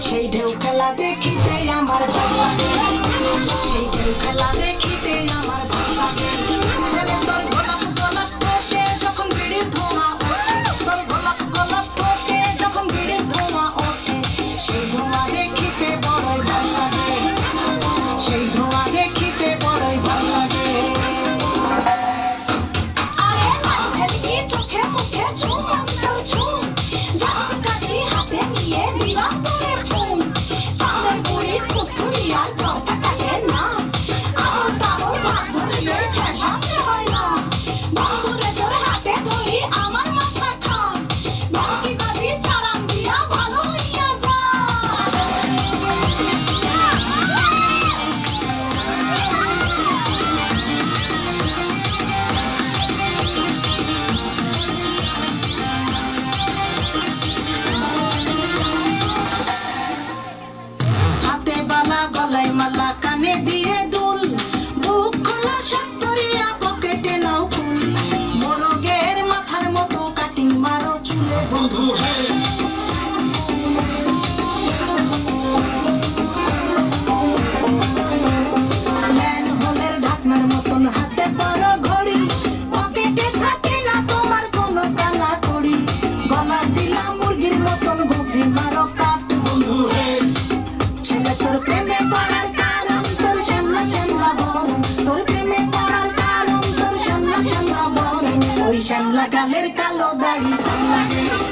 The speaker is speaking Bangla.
সেই ঢেউ খেলা দেখিতে আমার সেই ঢেউ খেলা দেখিতে বন্ধু হে ওই শ্যামলা গালের কালো দাড়ি লাগে